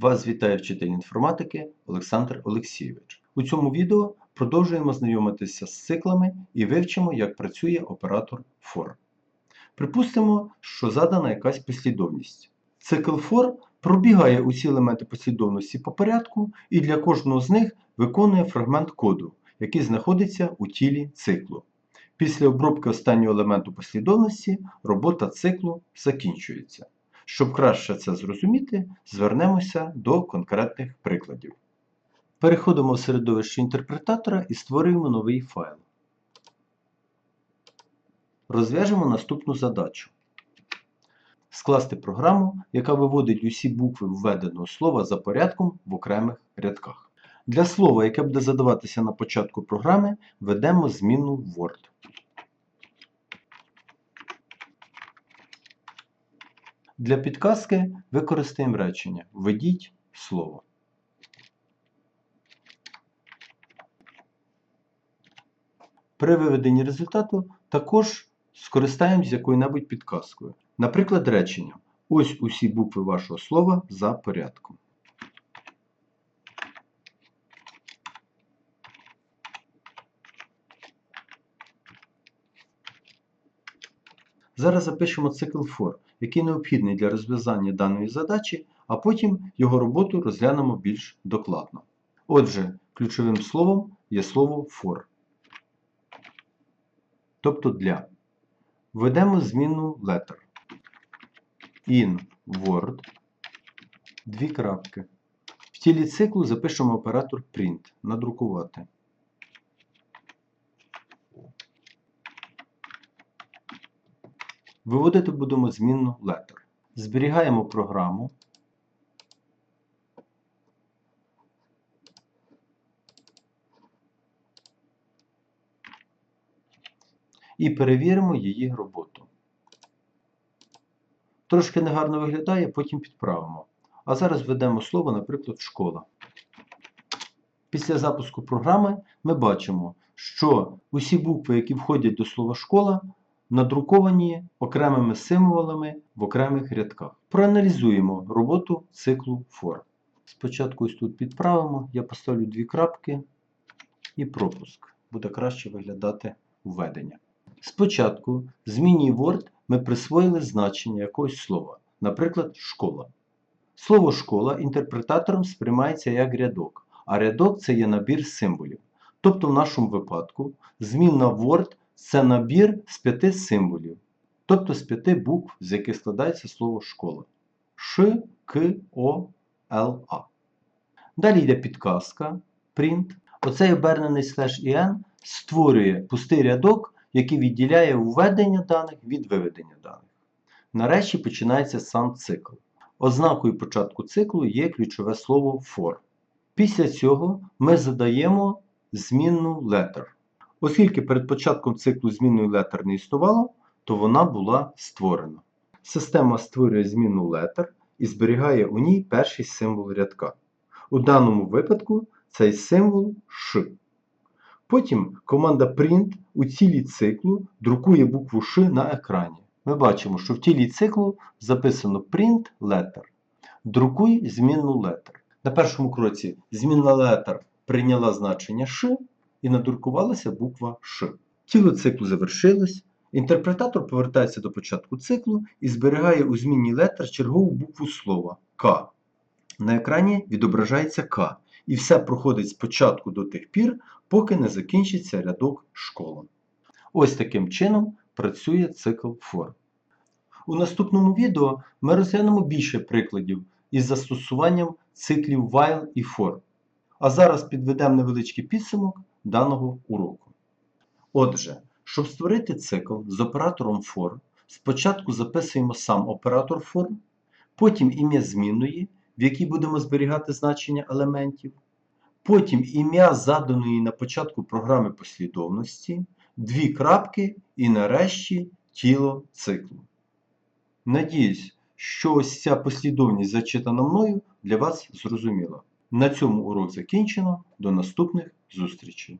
Вас вітає вчитель інформатики Олександр Олексійович. У цьому відео продовжуємо знайомитися з циклами і вивчимо, як працює оператор FOR. Припустимо, що задана якась послідовність. Цикл FOR пробігає усі елементи послідовності по порядку і для кожного з них виконує фрагмент коду, який знаходиться у тілі циклу. Після обробки останнього елементу послідовності робота циклу закінчується. Щоб краще це зрозуміти, звернемося до конкретних прикладів. Переходимо в середовище інтерпретатора і створюємо новий файл. Розв'яжемо наступну задачу. Скласти програму, яка виводить усі букви введеного слова за порядком в окремих рядках. Для слова, яке буде задаватися на початку програми, введемо змінну Word. Для підказки використаємо речення Введіть слово. При виведенні результату також скористаємось якою-небудь підказкою. Наприклад, речення. Ось усі букви вашого слова за порядком. Зараз запишемо цикл for, який необхідний для розв'язання даної задачі, а потім його роботу розглянемо більш докладно. Отже, ключовим словом є слово for, тобто для. Введемо змінну letter. In Word. Дві крапки. В тілі циклу запишемо оператор print. Надрукувати. Виводити будемо змінну letter. Зберігаємо програму. І перевіримо її роботу. Трошки негарно виглядає, потім підправимо. А зараз введемо слово, наприклад, школа. Після запуску програми ми бачимо, що усі букви, які входять до слова школа, надруковані окремими символами в окремих рядках. Проаналізуємо роботу циклу for. Спочатку ось тут підправимо, я поставлю дві крапки і пропуск. Буде краще виглядати введення. Спочатку в зміні Word ми присвоїли значення якогось слова, наприклад, школа. Слово школа інтерпретатором сприймається як рядок, а рядок це є набір символів. Тобто в нашому випадку змінна Word це набір з п'яти символів, тобто з п'яти букв, з яких складається слово школа. Ш, К, О, Л, А. Далі йде підказка print. Оцей обернений слеш «ін» створює пустий рядок, який відділяє введення даних від виведення даних. Нарешті починається сам цикл. Ознакою початку циклу є ключове слово for. Після цього ми задаємо змінну letter. Оскільки перед початком циклу змінної letter не існувало, то вона була створена. Система створює змінну letter і зберігає у ній перший символ рядка. У даному випадку цей символ Ш. Потім команда print у цілі циклу друкує букву Ш на екрані. Ми бачимо, що в тілі циклу записано print letter. Друкуй змінну letter. На першому кроці змінна letter прийняла значення Ш і надрукувалася буква Ш. Тіло циклу завершилось. Інтерпретатор повертається до початку циклу і зберігає у змінній letter чергову букву слова К. На екрані відображається К. І все проходить спочатку до тих пір, поки не закінчиться рядок школа. Ось таким чином працює цикл for. У наступному відео ми розглянемо більше прикладів із застосуванням циклів while і for. А зараз підведемо невеличкий підсумок даного уроку. Отже, щоб створити цикл з оператором for, спочатку записуємо сам оператор for, потім ім'я змінної, в якій будемо зберігати значення елементів, потім ім'я заданої на початку програми послідовності, дві крапки і нарешті тіло циклу. Надіюсь, що ось ця послідовність, зачитана мною, для вас зрозуміла. На цьому урок закінчено. До наступних зустрічей!